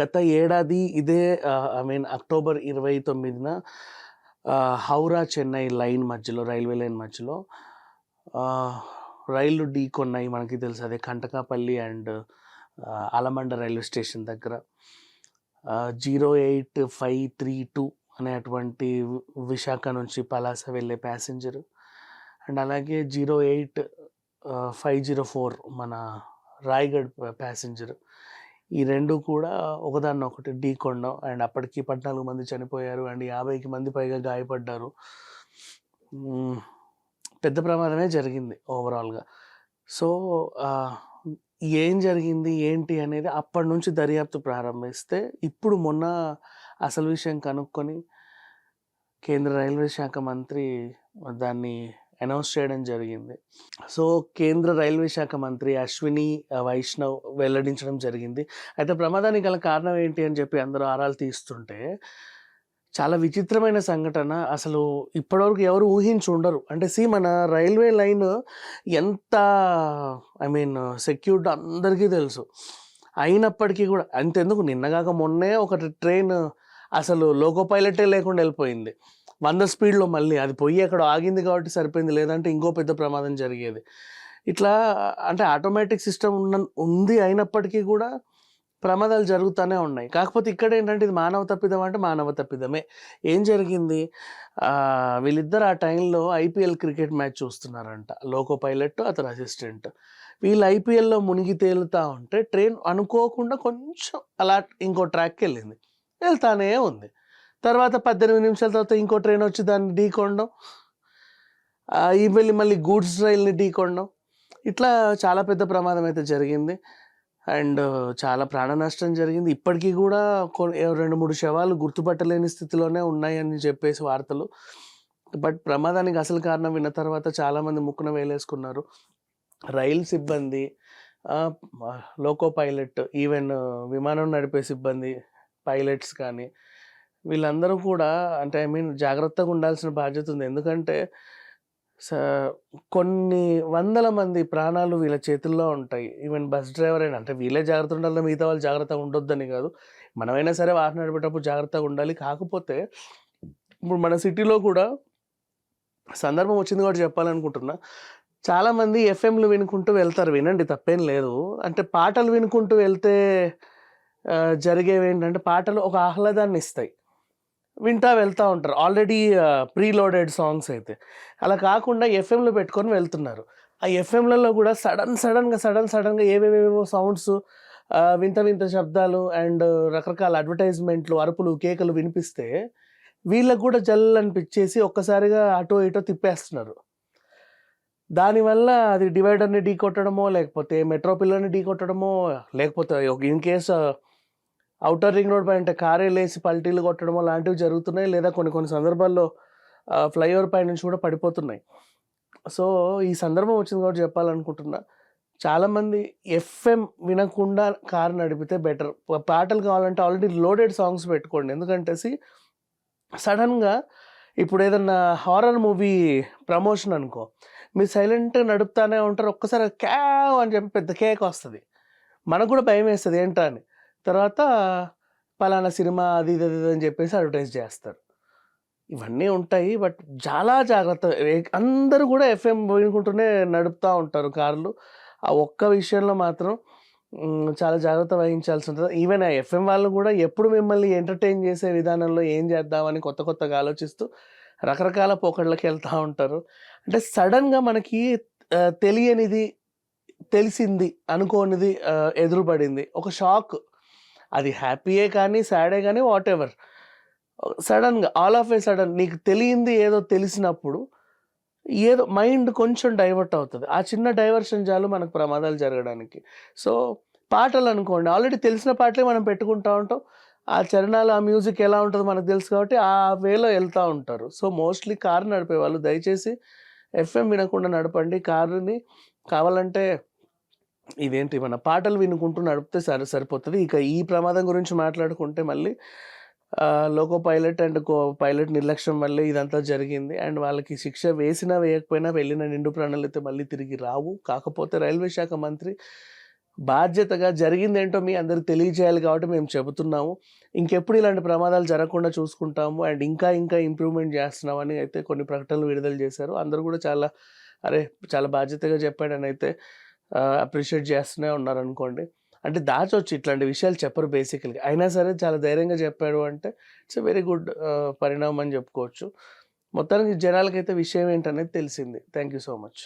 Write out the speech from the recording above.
గత ఏడాది ఇదే ఐ మీన్ అక్టోబర్ ఇరవై తొమ్మిదిన హౌరా చెన్నై లైన్ మధ్యలో రైల్వే లైన్ మధ్యలో ఆ, రైళ్ళు ఢీ కొన్నాయి మనకి తెలుసు. అదే Kantakapalli and Alamanda railway station దగ్గర. Zero eight five three two అనేటువంటి విశాఖ నుంచి పలాస వెళ్ళే ప్యాసింజర్. అండ్ అలాగే zero eight five zero four మన రాయగఢ్ ప్యాసింజర్. ఈ రెండు కూడా ఒకదాన్నొకటి ఢీ అండ్ అప్పటికి పద్నాలుగు మంది చనిపోయారు. అండ్ యాభైకి మంది పైగా గాయపడ్డారు. పెద్ద ప్రమాదమే జరిగింది ఓవరాల్గా. సో ఏం జరిగింది? ఏంటి? అనేది అప్పటి నుంచి దర్యాప్తు ప్రారంభిస్తే ఇప్పుడు మొన్న అసలు విషయం కనుక్కొని కేంద్ర రైల్వే శాఖ మంత్రి దాన్ని అనౌన్స్ చేయడం జరిగింది. సో కేంద్ర రైల్వే శాఖ మంత్రి అశ్విని వైష్ణవ్ వెల్లడించడం జరిగింది. అయితే ప్రమాదానికి గల కారణం ఏంటి అని చెప్పి అందరూ ఆరాలు తీస్తుంటే చాలా విచిత్రమైన సంఘటన. అసలు ఇప్పటివరకు ఎవరు ఊహించి ఉండరు. అంటే సి మన రైల్వే లైన్ ఎంత ఐ మీన్ సెక్యూర్డ్ అందరికీ తెలుసు. అయినప్పటికీ కూడా అంతెందుకు నిన్నగాక మొన్నే ఒక ట్రైన్ అసలు లోకో పైలటే లేకుండా వెళ్ళిపోయింది. వంద స్పీడ్లో మళ్ళీ అది పోయి అక్కడ ఆగింది కాబట్టి సరిపోయింది లేదంటే ఇంకో పెద్ద ప్రమాదం జరిగేది. ఇట్లా అంటే ఆటోమేటిక్ సిస్టమ్ ఉన్న ఉంది అయినప్పటికీ కూడా ప్రమాదాలు జరుగుతూనే ఉన్నాయి. కాకపోతే ఇక్కడ ఏంటంటే ఇది మానవ తప్పిదం అంటే మానవ తప్పిదమే. ఏం జరిగింది? వీళ్ళిద్దరు ఆ టైంలో ఐపీఎల్ క్రికెట్ మ్యాచ్ చూస్తున్నారంట. లోకో పైలట్ అతను అసిస్టెంట్. వీళ్ళు ఐపీఎల్లో మునిగి తేలుతా ఉంటే ట్రైన్ అనుకోకుండా కొంచెం అలా ఇంకో ట్రాక్కి వెళ్ళింది. వెళ్తానే ఉంది. తర్వాత పద్దెనిమిది నిమిషాల తర్వాత ఇంకో ట్రైన్ వచ్చి దాన్ని ఢీకొనడం ఈ వెళ్ళి మళ్ళీ గూడ్స్ రైల్ని ఢీకొనడం ఇట్లా చాలా పెద్ద ప్రమాదం అయితే జరిగింది. అండ్ చాలా ప్రాణ నష్టం జరిగింది. ఇప్పటికీ కూడా రెండు మూడు శవాలు గుర్తుపట్టలేని స్థితిలోనే ఉన్నాయని చెప్పేసి వార్తలు. బట్ ప్రమాదానికి అసలు కారణం విన్న తర్వాత చాలామంది ముక్కున వేలేసుకున్నారు. రైలు సిబ్బంది లోకో పైలట్ ఈవెన్ విమానం నడిపే సిబ్బంది పైలట్స్ కానీ వీళ్ళందరూ కూడా అంటే ఐ మీన్ జాగ్రత్తగా ఉండాల్సిన బాధ్యత ఉంది. ఎందుకంటే స- కొన్ని వందల మంది ప్రాణాలు వీళ్ళ చేతుల్లో ఉంటాయి. ఈవెన్ బస్ డ్రైవర్ అయినా అంటే వీళ్ళే జాగ్రత్త ఉండాలి మిగతా వాళ్ళు జాగ్రత్తగా ఉండొద్దని కాదు. మనమైనా సరే వాహనం నడిపేటప్పుడు జాగ్రత్తగా ఉండాలి. కాకపోతే ఇప్పుడు మన సిటీలో కూడా సందర్భం వచ్చింది కూడా చెప్పాలనుకుంటున్నా. చాలామంది ఎఫ్ఎంలు వినుకుంటూ వెళ్తారు. వినండి తప్పేం లేదు. అంటే పాటలు వినుకుంటూ వెళ్తే జరిగేవి ఏంటంటే పాటలు ఒక ఆహ్లాదాన్ని ఇస్తాయి. వింటా వెళ్తూ ఉంటారు. ఆల్రెడీ ప్రీ లోడెడ్ సాంగ్స్ అయితే. అలా కాకుండా ఎఫ్ఎంలో పెట్టుకొని వెళ్తున్నారు. ఆ ఎఫ్ఎంలలో కూడా సడన్ సడన్గా సడన్ సడన్గా ఏవేవేవో సౌండ్స్ వింత వింత శబ్దాలు అండ్ రకరకాల అడ్వర్టైజ్మెంట్లు అరుపులు కేకలు వినిపిస్తే వీళ్ళకు కూడా జల్ అనిపించేసి ఒక్కసారిగా అటో ఇటో తిప్పేస్తున్నారు. దానివల్ల అది డివైడర్ని ఢీ కొట్టడమో లేకపోతే మెట్రో పిల్లర్ని ఢీ కొట్టడమో లేకపోతే in case outer ring road పైన కారే వేసి పల్టీలు కొట్టడమో లాంటివి జరుగుతున్నాయి లేదా కొన్ని కొన్ని సందర్భాల్లో ఫ్లైఓవర్ పై నుంచి కూడా పడిపోతున్నాయి. సో ఈ సందర్భం వచ్చింది కాబట్టి చెప్పాలనుకుంటున్నా. చాలామంది ఎఫ్ఎం వినకుండా కారు నడిపితే బెటర్. పాటలు కావాలంటే ఆల్రెడీ లోడెడ్ సాంగ్స్ పెట్టుకోండి. ఎందుకంటే సడన్గా ఇప్పుడు ఏదన్నా హారర్ మూవీ ప్రమోషన్ అనుకో మీరు సైలెంట్గా నడుపుతానే ఉంటారు ఒక్కసారి క్యావ్ అని చెప్పి పెద్ద కేక్ వస్తుంది. మనకు కూడా భయం వేస్తుంది ఏంటా అని. తర్వాత పలానా సినిమా అది ఇది అది ఇది అని చెప్పేసి అడ్వర్టైజ్ చేస్తారు. ఇవన్నీ ఉంటాయి. బట్ చాలా జాగ్రత్త అందరూ కూడా ఎఫ్ఎం వినుకుంటూనే నడుపుతూ ఉంటారు కార్లు. ఆ ఒక్క విషయంలో మాత్రం చాలా జాగ్రత్త వహించాల్సి ఉంటుంది. ఈవెన్ ఆ ఎఫ్ఎం వాళ్ళు కూడా ఎప్పుడు మిమ్మల్ని ఎంటర్టైన్ చేసే విధానంలో ఏం చేద్దామని కొత్త కొత్తగా ఆలోచిస్తూ రకరకాల పోకళ్ళకి వెళ్తూ ఉంటారు. అంటే సడన్గా మనకి తెలియనిది తెలిసింది అనుకోనిది ఎదురుపడింది. ఒక షాక్ అది హ్యాపీయే కానీ సాడే కానీ వాట్ ఎవర్ సడన్గా ఆల్ ఆఫ్ ఏ సడన్ నీకు తెలియంది ఏదో తెలిసినప్పుడు ఏదో మైండ్ కొంచెం డైవర్ట్ అవుతుంది. ఆ చిన్న డైవర్షన్ చాలు మనకు ప్రమాదాలు జరగడానికి. సో పాటలు అనుకోండి ఆల్రెడీ తెలిసిన పాటలే మనం పెట్టుకుంటూ ఉంటాం. ఆ చరణాలు ఆ మ్యూజిక్ ఎలా ఉంటుందో మనకు తెలుసు కాబట్టి ఆ వేలో వెళ్తూ ఉంటారు. సో మోస్ట్లీ కారు నడిపే వాళ్ళు దయచేసి ఎఫ్ఎం వినకుండా నడపండి. కారుని కావాలంటే ఇదేంటి మన పాటలు వినుకుంటూ నడిపితే సరి సరిపోతుంది? ఇక ఈ ప్రమాదం గురించి మాట్లాడుకుంటే మళ్ళీ loco pilot and co pilot నిర్లక్ష్యం వల్లే ఇదంతా జరిగింది. అండ్ వాళ్ళకి శిక్ష వేసినా వేయకపోయినా వెళ్ళిన నిండు ప్రాణాలు అయితే మళ్ళీ తిరిగి రావు. కాకపోతే రైల్వే శాఖ మంత్రి బాధ్యతగా జరిగిందేంటో మీ అందరికి తెలియజేయాలి కాబట్టి మేము చెబుతున్నాము. ఇంకెప్పుడు ఇలాంటి ప్రమాదాలు జరగకుండా చూసుకుంటాము. అండ్ ఇంకా ఇంకా ఇంప్రూవ్మెంట్ చేస్తున్నామని అయితే కొన్ని ప్రకటనలు విడుదల చేశారు. అందరూ కూడా చాలా అరే చాలా బాధ్యతగా చెప్పాడని అయితే అప్రిషియేట్ చేస్తూనే ఉన్నారు అనుకోండి అంటే దాచొచ్చు ఇట్లాంటి విషయాలు చెప్పరు బేసికల్గా అయినా సరే చాలా ధైర్యంగా చెప్పాడు అంటే ఇట్స్ వెరీ గుడ్ పరిణామం అని చెప్పుకోవచ్చు. మొత్తానికి జనాలకైతే విషయం ఏంటనేది తెలిసింది. Thank you so much